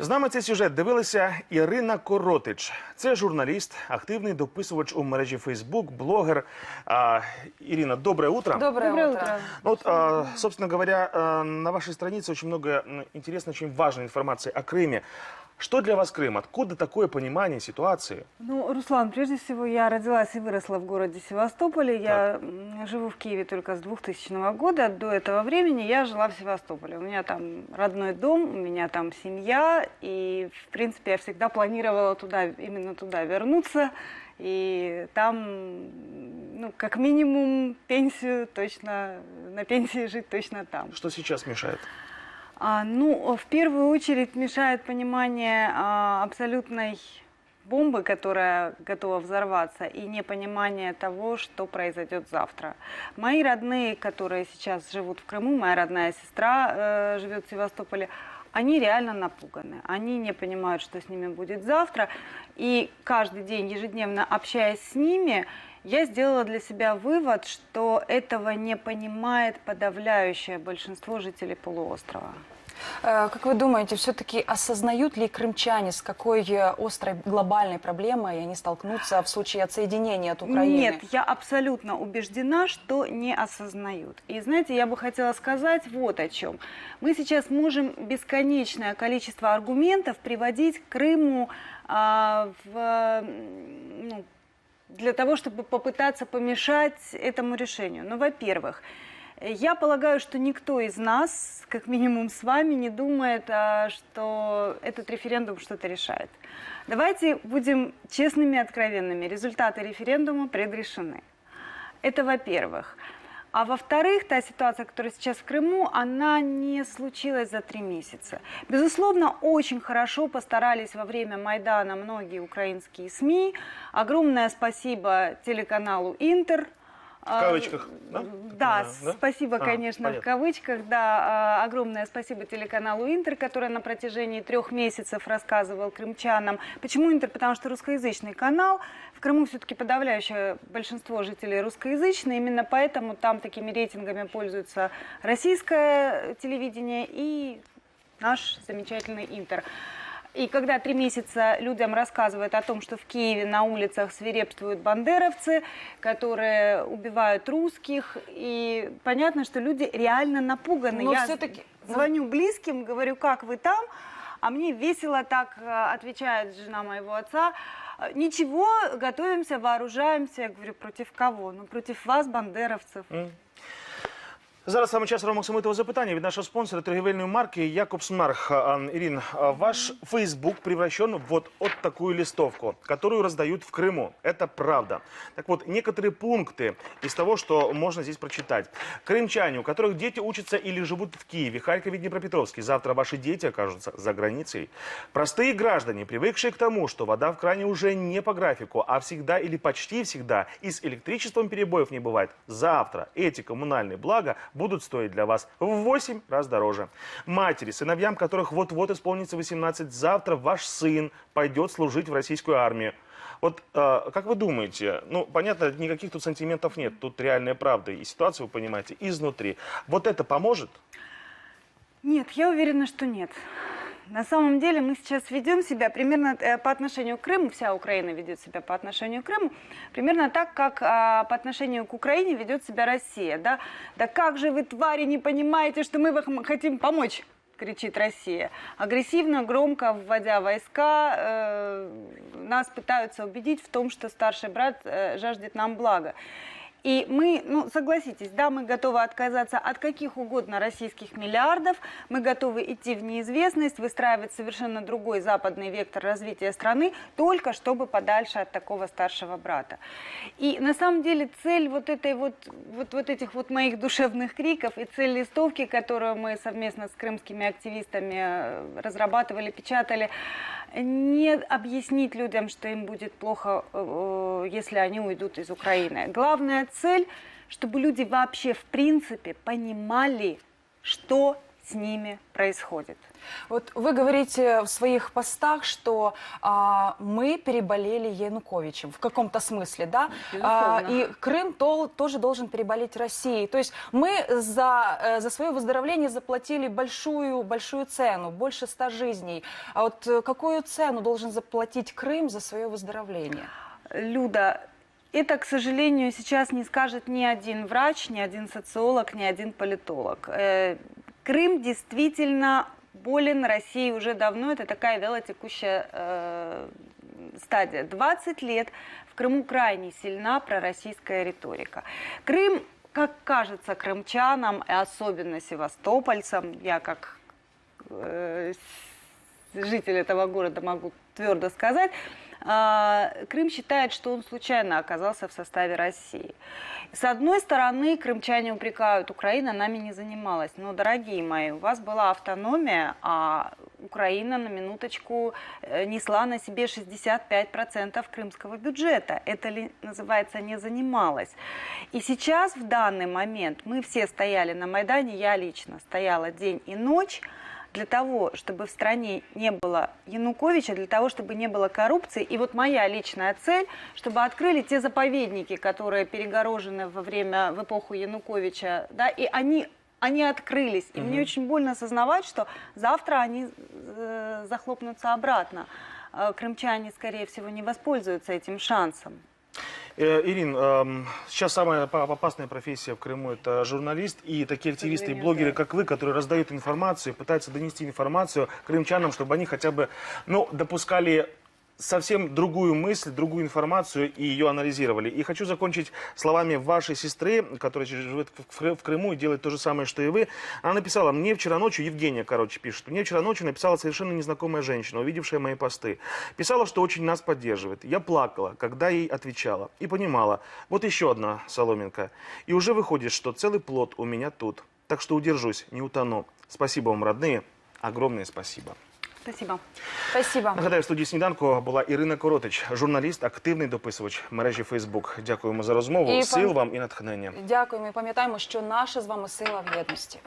З нами цей сюжет дивилася Ірина Коротич. Це журналіст, активний дописувач у мережі Фейсбук, блогер. А, Ирина, доброе утро. Доброе, Доброе утро. утро. Ну Вот, а, собственно говоря, а, на вашей странице очень много м, интересной, очень важной информации о Крыме. Что для вас Крым? Откуда такое понимание ситуации? Ну, Руслан, прежде всего, я родилась и выросла в городе Севастополе. Я м, живу в Киеве только с 2000 года. До этого времени я жила в Севастополе. У меня там родной дом, у меня там семья. И, в принципе, я всегда планировала туда, именно туда вернуться. И там, ну, как минимум, пенсию точно, на пенсии жить точно там. Что сейчас мешает? А, ну, в первую очередь мешает понимание а, абсолютной бомбы, которая готова взорваться, и непонимание того, что произойдет завтра. Мои родные, которые сейчас живут в Крыму, моя родная сестра э, живет в Севастополе, они реально напуганы. Они не понимают, что с ними будет завтра. И каждый день, ежедневно общаясь с ними, я сделала для себя вывод, что этого не понимает подавляющее большинство жителей полуострова. Э, Как вы думаете, все-таки осознают ли крымчане, с какой э, острой глобальной проблемой они столкнутся в случае отсоединения от Украины? Нет, я абсолютно убеждена, что не осознают. И знаете, я бы хотела сказать вот о чем. Мы сейчас можем бесконечное количество аргументов приводить к Крыму а, в, для того, чтобы попытаться помешать этому решению. Ну, во-первых, я полагаю, что никто из нас, как минимум с вами, не думает, а, что этот референдум что-то решает. Давайте будем честными и откровенными. Результаты референдума предрешены. Это во-первых. А во-вторых, та ситуация, которая сейчас в Крыму, она не случилась за три месяца. Безусловно, очень хорошо постарались во время Майдана многие украинские СМИ. Огромное спасибо телеканалу «Интер». В кавычках, да? Да, Да? спасибо, А, конечно, понятно. в кавычках. Да, а, огромное спасибо телеканалу «Интер», который на протяжении трех месяцев рассказывал крымчанам. Почему «Интер»? Потому что русскоязычный канал. В Крыму все-таки подавляющее большинство жителей русскоязычные. Именно поэтому там такими рейтингами пользуется российское телевидение и наш замечательный «Интер». И когда три месяца людям рассказывают о том, что в Киеве на улицах свирепствуют бандеровцы, которые убивают русских, и понятно, что люди реально напуганы. Но Я всё-таки- звоню близким, говорю, как вы там, а мне весело так э, отвечает жена моего отца. «Э, Ничего, готовимся, вооружаемся. Я говорю, против кого? Ну, против вас, бандеровцев. Зараз саме час робимо самитого запитання від нашого спонсора торгівельної марки Якобсмарх. А, Ирин, а, ваш Facebook превращен вот от такую листовку, которую раздают в Крыму. Это правда. Так вот, некоторые пункты из того, что можно здесь прочитать. Крымчане, у которых дети учатся или живут в Киеве, Харькове, Днепропетровске, завтра ваши дети окажутся за границей. Простые граждане, привыкшие к тому, что вода в кране уже не по графику, а всегда или почти всегда, и с электричеством перебоев не бывает, завтра эти коммунальные блага будут стоить для вас в 8 раз дороже. Матери, сыновьям которых вот-вот исполнится 18, завтра ваш сын пойдет служить в российскую армию. Вот э, как вы думаете, ну, понятно, никаких тут сантиментов нет, тут реальная правда, и ситуацию вы понимаете изнутри. Вот это поможет? Нет, я уверена, что нет. На самом деле мы сейчас ведем себя примерно э, по отношению к Крыму, вся Украина ведет себя по отношению к Крыму, примерно так, как а, по отношению к Украине ведет себя Россия. Да? да как же вы, твари, не понимаете, что мы вам хотим помочь? кричит Россия. Агрессивно, громко вводя войска, э, нас пытаются убедить в том, что старший брат э, жаждет нам блага. И мы, ну, согласитесь, да, мы готовы отказаться от каких угодно российских миллиардов, мы готовы идти в неизвестность, выстраивать совершенно другой западный вектор развития страны, только чтобы подальше от такого старшего брата. И на самом деле цель вот этой вот, вот, вот этих вот моих душевных криков и цель листовки, которую мы совместно с крымскими активистами э, разрабатывали, печатали, не объяснить людям, что им будет плохо, э, если они уйдут из Украины. Главная цель, чтобы люди вообще в принципе понимали, что с ними происходит. Вот вы говорите в своих постах, что а, мы переболели Януковичем в каком-то смысле, да? А, и Крым тол- тоже должен переболеть Россией. То есть мы за, э, за свое выздоровление заплатили большую, большую цену, больше ста жизней. А вот э, какую цену должен заплатить Крым за свое выздоровление? Люда, это, к сожалению, сейчас не скажет ни один врач, ни один социолог, ни один политолог. Э, Крым действительно болен Россией уже давно. Это такая вялотекущая э, стадия. 20 лет в Крыму крайне сильна пророссийская риторика. Крым, как кажется крымчанам, и особенно севастопольцам, я как э, житель этого города могу твердо сказать, Крым считает, что он случайно оказался в составе России. С одной стороны, крымчане упрекают, Украина нами не занималась. Но, дорогие мои, у вас была автономия, а Украина на минуточку э, несла на себе 65% крымского бюджета. Это ли называется не занималась? И сейчас, в данный момент, мы все стояли на Майдане, я лично стояла день и ночь, для того, чтобы в стране не было Януковича, для того, чтобы не было коррупции. И вот моя личная цель, чтобы открыли те заповедники, которые перегорожены во время, в эпоху Януковича, да, и они они открылись. И мне очень больно осознавать, что завтра они э, захлопнутся обратно. Э, крымчане, скорее всего, не воспользуются этим шансом. Э, Ирин, эм, сейчас самая по- опасная профессия в Крыму – это журналист и такие активисты и блогеры, как вы, которые раздают информацию, пытаются донести информацию крымчанам, чтобы они хотя бы ну, допускали совсем другую мысль, другую информацию и ее анализировали. И хочу закончить словами вашей сестры, которая живет в Кры- в Крыму и делает то же самое, что и вы. Она написала, мне вчера ночью, Евгения, короче, пишет, мне вчера ночью написала совершенно незнакомая женщина, увидевшая мои посты. Писала, что очень нас поддерживает. Я плакала, когда ей отвечала. И понимала, вот еще одна соломинка. И уже выходит, что целый плод у меня тут. Так что удержусь, не утону. Спасибо вам, родные. Огромное спасибо. Спасибо. Спасибо. Нагадаю, в студії сніданку була Ірина Коротич, журналіст, активний дописувач мережі Фейсбук. Дякуємо за розмову. І Сил пам- вам і натхнення. Дякуємо і пам'ятаємо, що наша з вами сила в єдності.